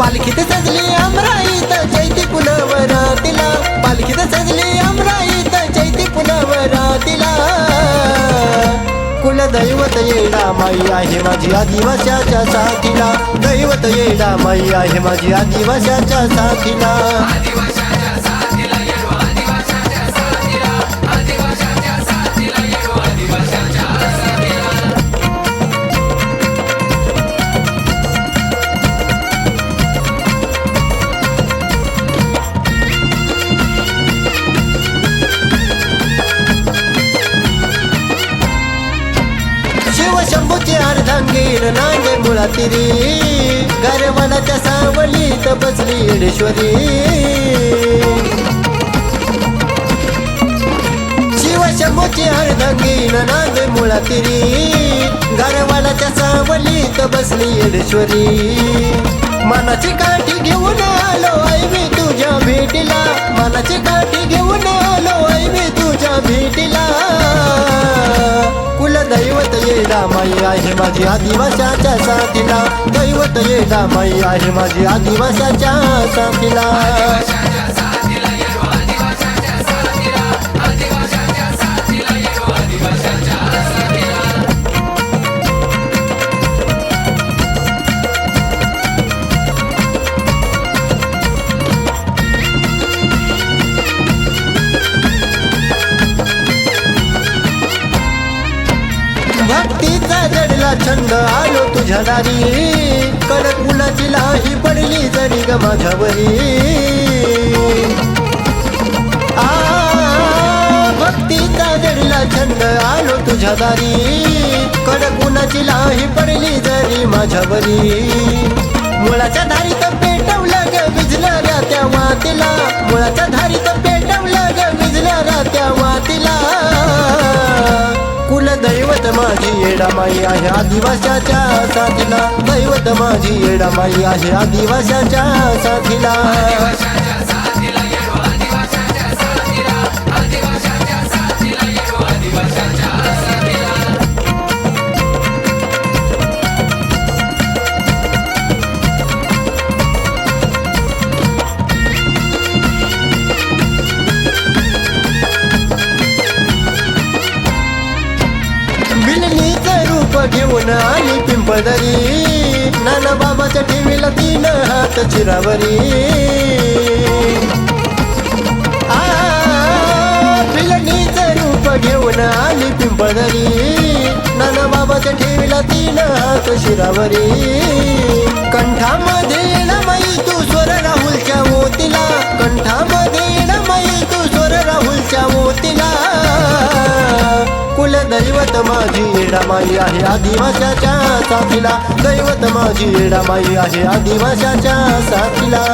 पालखीत सजली अमराईत चैती पुनवरातीला तिला पालखीत सजली अमराईत चैती पुनवरातीला तिला कुलदैवत येडा माई आहे माझी आदिवासाच्या साथीला. दैवत येडा माई आहे माझी आदिवासाच्या साथीला. नांगे मुळातिरी. गरवनाच्या सावलीत बसली येडेश्वरी. शिवशंभूची अर्धांगीर नांगे मुळातिरी. गरवालाच्या सावलीत बसली येडेश्वरी. मनाची काठी घेऊन येडा माई आहे माझी आदिवासाच्या साथीला. दैवत येडा माई आहे माझी आदिवासाच्या साथीला. भक्तीचा जडला छंद आलो तुझ्या दारी. कडक लाही पडली जरी ग माझ्यावरी. आ, भक्तीचा जडला छंद आलो तुझ्या दारी. कडक लाही पडली जरी माझ्यावरी. मुळाच्या धारीत पेटवलं ग विजणाऱ्या त्या वातीला. मुळाच्या धारीत येडामाई आहे आदिवासाच्या साथीला. दैवत माझी येडामाई आहे आदिवासाच्या साथीला. घेऊन आली पिंपळदरी. नाना बाबाच्या ठेवीला तीन हात चिरावरी. आ, रूप घेऊन आली पिंपळदरी. नाना बाबाच्या ठेवीला तीन हात शिरावरी कंठामध्ये येणं माई तू स्वर राहुलच्या मोतीला. कंठामध्ये माझी येडामाई आहे आदिवाशाच्या साथीला. दैवत माझी येडामाई आहे आदिवाशाच्या साथीला.